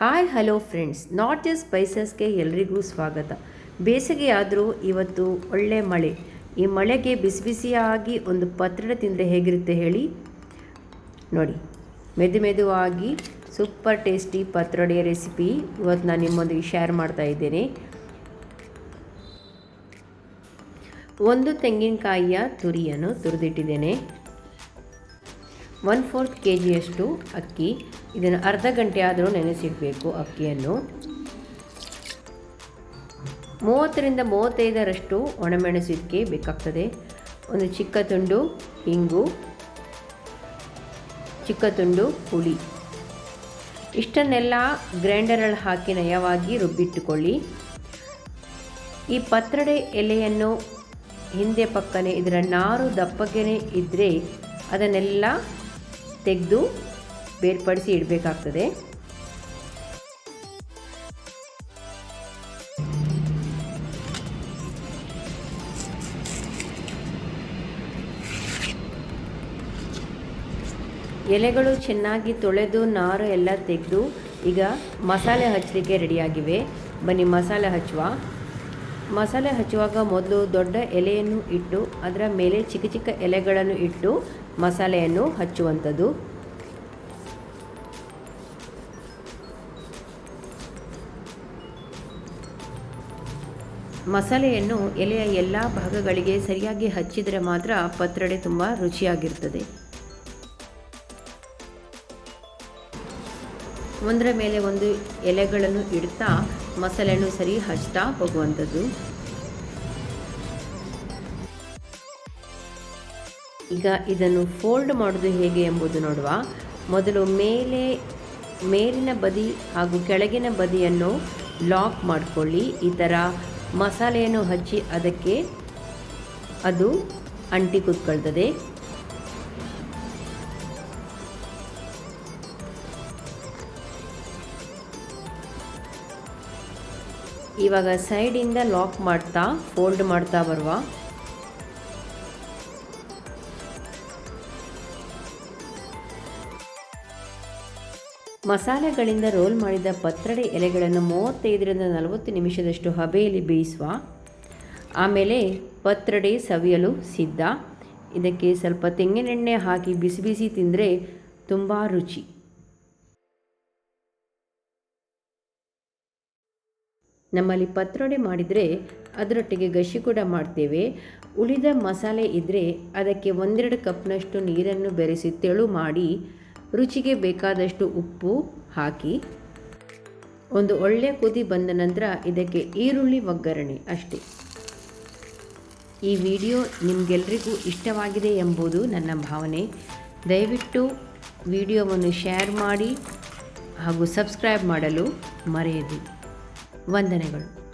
Hi hello friends not just ಸ್ಪೈಸಸ್ಗೆ ಎಲ್ರಿಗೂ ಸ್ವಾಗತ. ಬೇಸಿಗೆ ಆದರೂ ಇವತ್ತು ಒಳ್ಳೆ ಮಳೆ. ಈ ಮಳೆಗೆ ಬಿಸಿ ಬಿಸಿಯಾಗಿ ಒಂದು ಪತ್ರೊಡೆ ತಿಂದರೆ ಹೇಗಿರುತ್ತೆ ಹೇಳಿ? ನೋಡಿ. ಮೆದು ಮೆದುವಾಗಿ ಸೂಪರ್ ಟೇಸ್ಟಿ ಪತ್ರೊಡೆ ರೆಸಿಪಿ ಇವತ್ತು ನಾನು ನಿಮ್ಮೊಂದಿಗೆ ಶೇರ್ ಮಾಡ್ತಾ ಇದ್ದೇನೆ. ಒಂದು ತೆಂಗಿನಕಾಯಿಯ ತುರಿಯನ್ನು ತುರಿದಿಟ್ಟಿದ್ದೇನೆ. ಒನ್ ಫೋರ್ತ್ ಕೆ ಜಿಯಷ್ಟು ಅಕ್ಕಿ. ಇದನ್ನು ಅರ್ಧ ಗಂಟೆ ಆದರೂ ನೆನೆಸಿಡಬೇಕು ಅಕ್ಕಿಯನ್ನು. ಮೂವತ್ತರಿಂದ ಮೂವತ್ತೈದರಷ್ಟು ಒಣಮೆಣಸು ಬೇಕಾಗ್ತದೆ. ಒಂದು ಚಿಕ್ಕ ತುಂಡು ಹಿಂಗು ಚಿಕ್ಕ ತುಂಡು ಹುಳಿ. ಇಷ್ಟನ್ನೆಲ್ಲ ಗ್ರೈಂಡರಲ್ಲಿ ಹಾಕಿ ನಯವಾಗಿ ರುಬ್ಬಿಟ್ಟುಕೊಳ್ಳಿ. ಈ ಪತ್ರಡೆ ಎಲೆಯನ್ನು ಹಿಂದೆ ಪಕ್ಕನೆ ಇದರ ನಾರು ದಪ್ಪಗೆನೆ ಇದ್ದರೆ ಅದನ್ನೆಲ್ಲ ತೆಗೆದು ಬೇರ್ಪಡಿಸಿ ಇಡಬೇಕಾಗ್ತದೆ. ಎಲೆಗಳು ಚೆನ್ನಾಗಿ ತೊಳೆದು ನಾರು ಎಲ್ಲ ತೆಗೆದು ಈಗ ಮಸಾಲೆ ಹಚ್ಚಲಿಕ್ಕೆ ರೆಡಿಯಾಗಿವೆ. ಬನ್ನಿ ಮಸಾಲೆ ಹಚ್ಚುವ. ಮಸಾಲೆ ಹಚ್ಚುವಾಗ ಮೊದಲು ದೊಡ್ಡ ಎಲೆಯನ್ನು ಇಟ್ಟು ಅದರ ಮೇಲೆ ಚಿಕ್ಕ ಚಿಕ್ಕ ಎಲೆಗಳನ್ನು ಇಟ್ಟು ಮಸಾಲೆಯನ್ನು ಹಚ್ಚುವಂಥದ್ದು. ಮಸಾಲೆಯನ್ನು ಎಲೆಯ ಎಲ್ಲ ಭಾಗಗಳಿಗೆ ಸರಿಯಾಗಿ ಹಚ್ಚಿದರೆ ಮಾತ್ರ ಪತ್ರೊಡೆ ತುಂಬ ರುಚಿಯಾಗಿರ್ತದೆ. ಒಂದರ ಮೇಲೆ ಒಂದು ಎಲೆಗಳನ್ನು ಇಡ್ತಾ ಮಸಾಲೆಯನ್ನು ಸರಿ ಹಚ್ತಾ ಹೋಗುವಂಥದ್ದು. ಈಗ ಇದನ್ನು ಫೋಲ್ಡ್ ಮಾಡೋದು ಹೇಗೆ ಎಂಬುದು ನೋಡುವ. ಮೊದಲು ಮೇಲೆ, ಮೇಲಿನ ಬದಿ ಹಾಗೂ ಕೆಳಗಿನ ಬದಿಯನ್ನು ಲಾಕ್ ಮಾಡಿಕೊಳ್ಳಿ. ಈ ಥರ ಮಸಾಲೆಯನ್ನು ಹಚ್ಚಿ ಅದಕ್ಕೆ ಅದು ಅಂಟಿ ಕೂತ್ಕೊಳ್ತದೆ. ಇವಾಗ ಸೈಡಿಂದ ಲಾಕ್ ಮಾಡ್ತಾ ಫೋಲ್ಡ್ ಮಾಡ್ತಾ ಬರುವ ಮಸಾಲೆಗಳಿಂದ ರೋಲ್ ಮಾಡಿದ ಪತ್ರಡೆ ಎಲೆಗಳನ್ನು ಮೂವತ್ತೈದರಿಂದ ನಲವತ್ತು ನಿಮಿಷದಷ್ಟು ಹಬೆಯಲ್ಲಿ ಬೇಯಿಸುವ. ಆಮೇಲೆ ಪತ್ರಡೆ ಸವಿಯಲು ಸಿದ್ಧ. ಇದಕ್ಕೆ ಸ್ವಲ್ಪ ತೆಂಗಿನೆಣ್ಣೆ ಹಾಕಿ ಬಿಸಿ ಬಿಸಿ ತಿಂದರೆ ತುಂಬ ರುಚಿ. ನಮ್ಮಲ್ಲಿ ಪತ್ರೊಡೆ ಮಾಡಿದರೆ ಅದರೊಟ್ಟಿಗೆ ಗಶಿ ಕೂಡ ಮಾಡ್ತೇವೆ. ಉಳಿದ ಮಸಾಲೆ ಇದ್ದರೆ ಅದಕ್ಕೆ ಒಂದೆರಡು ಕಪ್ನಷ್ಟು ನೀರನ್ನು ಬೆರೆಸಿ ತೆಳು ಮಾಡಿ ರುಚಿಗೆ ಬೇಕಾದಷ್ಟು ಉಪ್ಪು ಹಾಕಿ ಒಂದು ಒಳ್ಳೆಯ ಕುದಿ ಬಂದ ನಂತರ ಇದಕ್ಕೆ ಈರುಳ್ಳಿ ಒಗ್ಗರಣೆ ಅಷ್ಟೇ. ಈ ವಿಡಿಯೋ ನಿಮಗೆಲ್ಲರಿಗೂ ಇಷ್ಟವಾಗಿದೆ ಎಂಬುದು ನನ್ನ ಭಾವನೆ. ದಯವಿಟ್ಟು ವಿಡಿಯೋವನ್ನು ಶೇರ್ ಮಾಡಿ ಹಾಗೂ ಸಬ್ಸ್ಕ್ರೈಬ್ ಮಾಡಲು ಮರೆಯದಿ. ವಂದನೆಗಳು.